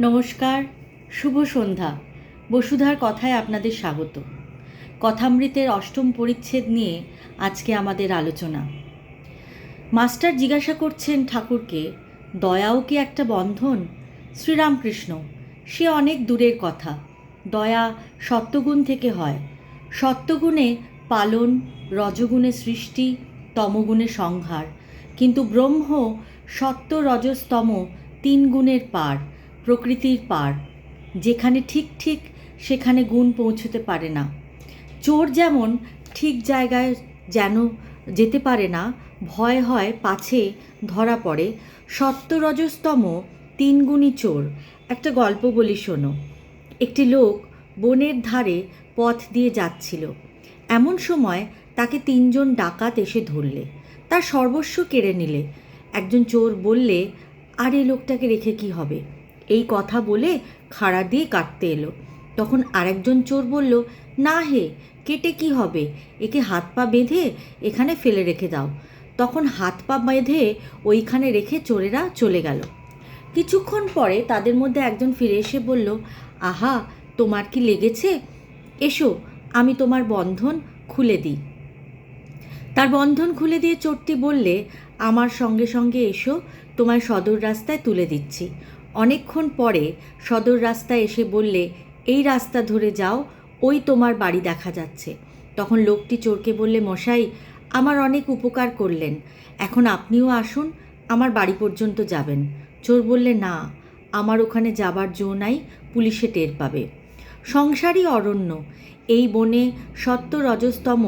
নমস্কার, শুভ সন্ধ্যা। বসুধার কথায় আপনাদের স্বাগত। কথামৃতের অষ্টম পরিচ্ছেদ নিয়ে আজকে আমাদের আলোচনা। মাস্টার জিজ্ঞাসা করছেন ঠাকুরকে, দয়াও কি একটা বন্ধন? শ্রীরামকৃষ্ণ, সে অনেক দূরের কথা। দয়া সত্যগুণ থেকে হয়। সত্যগুণে পালন, রজগুণে সৃষ্টি, তমগুণে সংহার। কিন্তু ব্রহ্ম সত্য রজস্তম তিন গুণের পার। প্রকৃতির পার। যেখানে ঠিক ঠিক সেখানে গুণ পৌঁছতে পারে না। চোর যেমন ঠিক জায়গায় যেন যেতে পারে না, ভয় হয় পাছে ধরা পড়ে। সত্য রজস্তম তিন গুণী চোর। একটা গল্প বলি শোনো। একটি লোক বনের ধারে পথ দিয়ে যাচ্ছিল। এমন সময় তাকে তিনজন ডাকাত এসে ধরলে। তার সর্বস্ব কেড়ে নিলে। একজন চোর বললে, আর এই লোকটাকে রেখে কি হবে? এই কথা বলে খাড়া দিয়ে কাটতে এলো। তখন আরেকজন চোর বলল, না হে, কেটে কি হবে? একে হাত পা বেঁধে এখানে ফেলে রেখে দাও। তখন হাত পা বেঁধে ওইখানে রেখে চোরেরা চলে গেল। কিছুক্ষণ পরে তাদের মধ্যে একজন ফিরে এসে বলল, আহা, তোমার কি লেগেছে? এসো, আমি তোমার বন্ধন খুলে দিই। তার বন্ধন খুলে দিয়ে চোরটি বললে, আমার সঙ্গে সঙ্গে এসো, তোমায় সদর রাস্তায় তুলে দিচ্ছি। অনেকক্ষণ পরে সদর রাস্তায় এসে বললে, এই রাস্তা ধরে যাও, ওই তোমার বাড়ি দেখা যাচ্ছে। তখন লোকটি চোরকে বললে, মশাই, আমার অনেক উপকার করলেন। এখন আপনিও আসুন, আমার বাড়ি পর্যন্ত যাবেন। চোর বললে, না, আমার ওখানে যাবার জো নাই, পুলিশে টের পাবে। সংসারই অরণ্য। এই বনে সত্য রজস্তম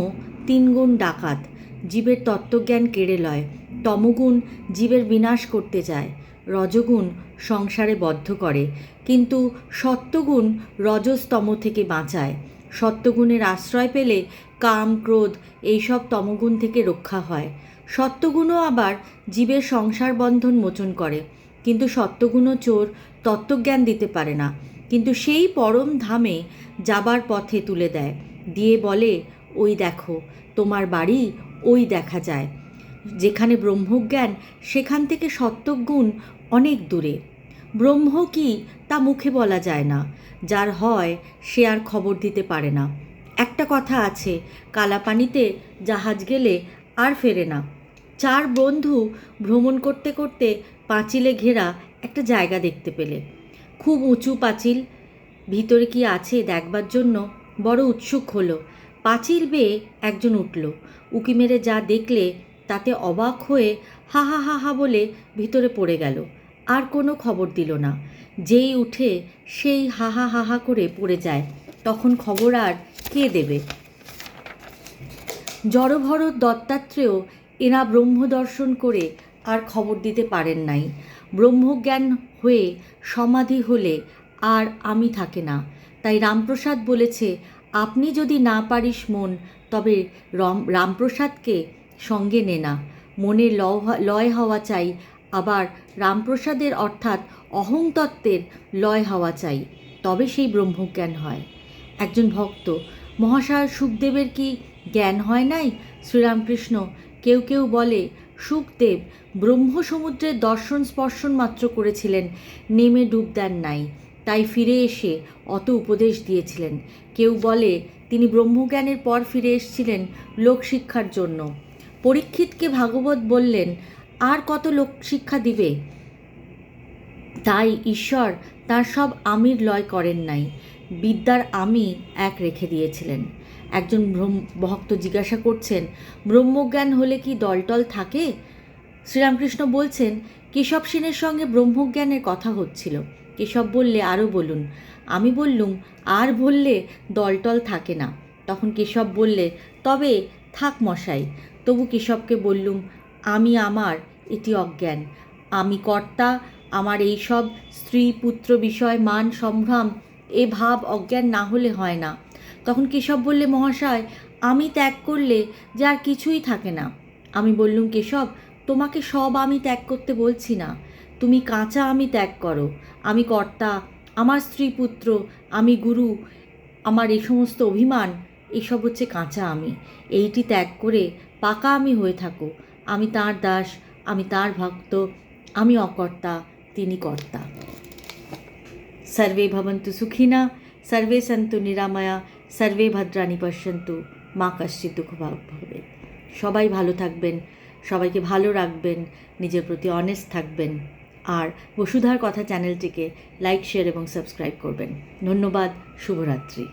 তিনগুণ ডাকাত, জীবের তত্ত্বজ্ঞান কেড়ে লয়, তমগুণ জীবের বিনাশ করতে যায় রজগুণ সংসারে বদ্ধ করে, কিন্তু সত্যগুণ রজস্তম থেকে বাঁচায়। সত্যগুণের আশ্রয় পেলে কাম, ক্রোধ এইসব তমগুণ থেকে রক্ষা হয়। সত্যগুণও আবার জীবের সংসার বন্ধন মোচন করে, কিন্তু সত্যগুণও চোর তত্ত্বজ্ঞান দিতে পারে না। কিন্তু সেই পরম ধামে যাবার পথে তুলে দেয়। দিয়ে বলে, ওই দেখো, তোমার বাড়ি ওই দেখা যায়। যেখানে ব্রহ্মজ্ঞান, সেখান থেকে সত্যগুণ অনেক দূরে। ব্রহ্ম কি তা মুখে বলা যায় না। যার হয়, সে আর খবর দিতে পারে না। একটা কথা আছে, কালাপানিতে জাহাজ গেলে আর ফেরে না। চার বন্ধু ভ্রমণ করতে করতে পাঁচিলে ঘেরা একটা জায়গা দেখতে পেলে। খুব উঁচু পাঁচিল, ভিতরে কি আছে দেখবার জন্য বড় উৎসুক হলো। পাঁচিল বেয়ে একজন উঠল। উকি মেরে যা দেখলে তাতে অবাক হয়ে হা হা হা হা বলে ভিতরে পড়ে গেল। আর কোনো খবর দিল না। যেই উঠে সেই হা হা হা হা করে পড়ে যায়। তখন খবর আর কে দেবে? জড়ভরত দত্তাত্রেয় এরা ব্রহ্মদর্শন করে আর খবর দিতে পারেন নাই। ব্রহ্মজ্ঞান হয়ে সমাধি হলে আর আমি থাকে না। তাই রামপ্রসাদ বলেছে, আপনি যদি না পারিস মন, তবে রম, রামপ্রসাদকে সঙ্গে নে না। মনে লয় হওয়া চাই, আবার রামপ্রসাদের অর্থাৎ অহংতত্ত্বের লয় হওয়া চাই, তবে সেই ব্রহ্মজ্ঞান হয়। একজন ভক্ত, মহাশয় সুখদেবের কি জ্ঞান হয় নাই? শ্রীরামকৃষ্ণ কেউ কেউ বলে, সুখদেব ব্রহ্মসমুদ্রের দর্শন স্পর্শন মাত্র করেছিলেন, নেমে ডুব দেন নাই, তাই ফিরে এসে অত উপদেশ দিয়েছিলেন। কেউ বলে, তিনি ব্রহ্মজ্ঞানের পর ফিরে এসেছিলেন লোকশিক্ষার জন্য। পরীক্ষিতকে ভাগবত বললেন, আর কত লোক শিক্ষা দিবে? তাই ঈশ্বর তার সব আমির লয় করেন নাই, বিদ্যার আমি এক রেখে দিয়েছিলেন। একজন ভক্ত জিজ্ঞাসা করছেন, ব্রহ্মজ্ঞান হলে কি দলটল থাকে? শ্রীরামকৃষ্ণ বলছেন, কেশব সেনের সঙ্গে ব্রহ্মজ্ঞানের কথা হচ্ছিল। কেশব বললে আরও বলুন। আমি বললুম, আর বললে দলটল থাকে না। তখন কেশব বললে, তবে থাক মশাই। তবু কেশবকে বললুম, আমি আমার, এটি অজ্ঞান। আমি কর্তা, আমার এই সব স্ত্রী পুত্র বিষয়, মান, সম্ভ্রাম, এ ভাব অজ্ঞান না হলে হয় না। তখন কেশব বললে, মহাশয়, আমি ত্যাগ করলে যার কিছুই থাকে না। আমি বললুম, কেশব, তোমাকে সব আমি ত্যাগ করতে বলছি না। তুমি কাঁচা আমি ত্যাগ করো। আমি কর্তা, আমার স্ত্রী পুত্র, আমি গুরু, আমার এই সমস্ত অভিমান, এসব হচ্ছে কাঁচা আমি। এইটি ত্যাগ করে পাকা আমি হয়ে থাকো। আমি তার দাস, আমি তার ভক্ত, আমি অকর্তা, তিনি কর্তা। সর্বে ভবন্তু সুখিনা, সর্বে সন্তু নিরাময়া, সর্বে ভদ্রাণী পশ্যন্তু, মা কশ্চিৎ দুঃখ সবাই ভালো থাকবেন, সবাইকে ভালো রাখবেন, নিজের প্রতি অনেস্ট থাকবেন। আর বসুধার কথা চ্যানেলটিকে লাইক শেয়ার এবং সাবস্ক্রাইব করবেন। ধন্যবাদ, শুভরাত্রি।